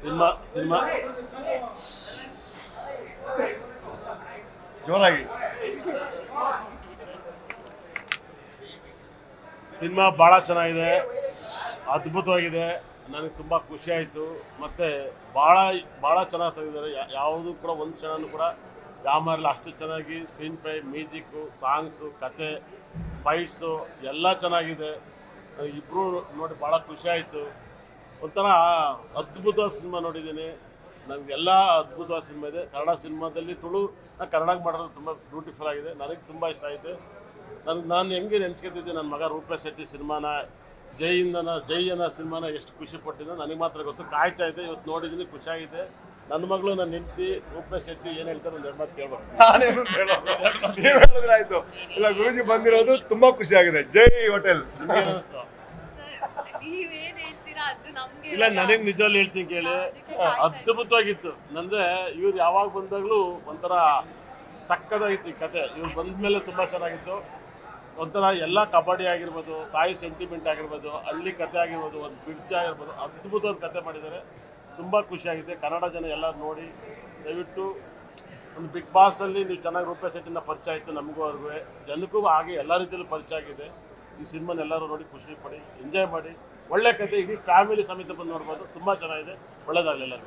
Cinema cinema. ಜೋರಾಗಿ. Cinema ಭಾಳ ಚೆನ್ನಾಗಿದೆ. ಅದ್ಭುತವಾಗಿದೆ. ನನಗೆ ತುಂಬ ಖುಷಿ ಆಯಿತು. ಮತ್ತು ಭಾಳ ಭಾಳ ಚೆನ್ನಾಗಿ ತೆಗೆದಿದ್ದಾರೆ. ಯಾವುದು ಕೂಡ ಒಂದು ಕ್ಷಣನೂ ಕೂಡ ಯಾಮರ್ಲಿ ಅಷ್ಟು ಚೆನ್ನಾಗಿ ಸ್ಕ್ರೀನ್ ಪ್ಲೇ ಮ್ಯೂಸಿಕ್ಕು ಸಾಂಗ್ಸು ಕತೆ ಫೈಟ್ಸು ಎಲ್ಲ ಚೆನ್ನಾಗಿದೆ. ಇಬ್ಬರು ನೋಡಿ ಭಾಳ ಖುಷಿ ಆಯಿತು. ಒಂಥರ ಅದ್ಭುತ ಸಿನಿಮಾ ನೋಡಿದ್ದೀನಿ. ನನಗೆಲ್ಲ ಅದ್ಭುತ ಸಿನಿಮಾ ಇದೆ. ಕನ್ನಡ ಸಿನಿಮಾದಲ್ಲಿ ತುಳು ನಾನು ಕನ್ನಡಕ್ಕೆ ಮಾಡೋದು ತುಂಬ ಬ್ಯೂಟಿಫುಲ್ ಆಗಿದೆ. ನನಗೆ ತುಂಬ ಇಷ್ಟ ಆಯಿತು. ನನಗೆ ನಾನು ಹೆಂಗೆ ನೆನ್ಸ್ಕೊತಿದ್ದೆ ನನ್ನ ಮಗ ರೂಪೇಶ್ ಶೆಟ್ಟಿ ಸಿನಿಮಾನ ಜೈಯಿಂದನ ಜೈ ಅನ್ನೋ ಸಿನಿಮಾನ ಎಷ್ಟು ಖುಷಿ ಪಟ್ಟಿದ್ದೆ ನನಗೆ ಮಾತ್ರ ಗೊತ್ತು. ಕಾಯ್ತಾ ಇದ್ದೆ ಇವತ್ತು ನೋಡಿದ್ದೀನಿ ಖುಷಿಯಾಗಿದೆ ನನ್ನ ಮಗಳು ನನ್ನ ಹೆಂಡತಿ ರೂಪೇಶ್ ಶೆಟ್ಟಿ ಏನು ಹೇಳ್ತಾರೆ ನನ್ನ ಎರಡು ಮಾತು ಕೇಳ್ಬೇಕು. ನಾನೇನು ಹೇಳಿದ್ರೆ ಆಯಿತು. ಇಲ್ಲ ಗುರುಜಿ ಬಂದಿರೋದು ತುಂಬ ಖುಷಿಯಾಗಿದೆ ಜೈ ಹೋಟೆಲ್? ನೀವೇನ್ ಹೇಳ್ತೀರಾ ಅದು ನಮ್ಗೆ ಇಲ್ಲ ನನಗೆ ನಿಜವಾಗ್ಲೂ ಹೇಳ್ತೀನಿ ಕೇಳಿ. ಅದ್ಭುತವಾಗಿತ್ತು. ನಂದ್ರೆ ಇವ್ರು ಯಾವಾಗ ಬಂದಾಗ್ಲೂ ಒಂಥರ ಸಕ್ಕದಾಗಿತ್ತು ಈ ಕತೆ. ಇವ್ರು ಬಂದ್ಮೇಲೆ ತುಂಬಾ ತುಂಬ ಚೆನ್ನಾಗಿತ್ತು. ಒಂಥರ ಎಲ್ಲ ಕಬಡ್ಡಿ ಆಗಿರ್ಬೋದು ತಾಯಿ ಸೆಂಟಿಮೆಂಟ್ ಆಗಿರ್ಬೋದು ಹಳ್ಳಿ ಕತೆ ಆಗಿರ್ಬೋದು ಒಂದು ಬ್ರಿಡ್ಜ್ ಆಗಿರ್ಬೋದು ಅದ್ಭುತವಾದ ಕತೆ ಮಾಡಿದ್ದಾರೆ ತುಂಬ ಖುಷಿಯಾಗಿದೆ. ಕನ್ನಡ ಜನ ಎಲ್ಲ ನೋಡಿ ದಯವಿಟ್ಟು ಒಂದು ಬಿಗ್ ಬಾಸಲ್ಲಿ ನೀವು ಚೆನ್ನಾಗಿ ರೂಪಾಯಿ ಸೆಟ್ಟಿನ ಪರಿಚಯ ಆಯಿತು ನಮಗೂ ಅವ್ರಿಗೂ. ಜನಕ್ಕೂ ಹಾಗೆ ಎಲ್ಲ ರೀತಿಯಲ್ಲೂ ಪರಿಚಯ ಆಗಿದೆ. ಈ ಸಿನಿಮಾನ ಎಲ್ಲರೂ ನೋಡಿ ಖುಷಿ ಪಡಿ ಎಂಜಾಯ್ ಮಾಡಿ. ಒಳ್ಳೆ ಕತೆ ಇಡೀ ಫ್ಯಾಮಿಲಿ ಸಮೇತ ಬಂದು ನೋಡ್ಬೋದು. ತುಂಬ ಚೆನ್ನಾಗಿದೆ. ಒಳ್ಳೇದಾಗಲಿ ಎಲ್ಲರಿಗೂ.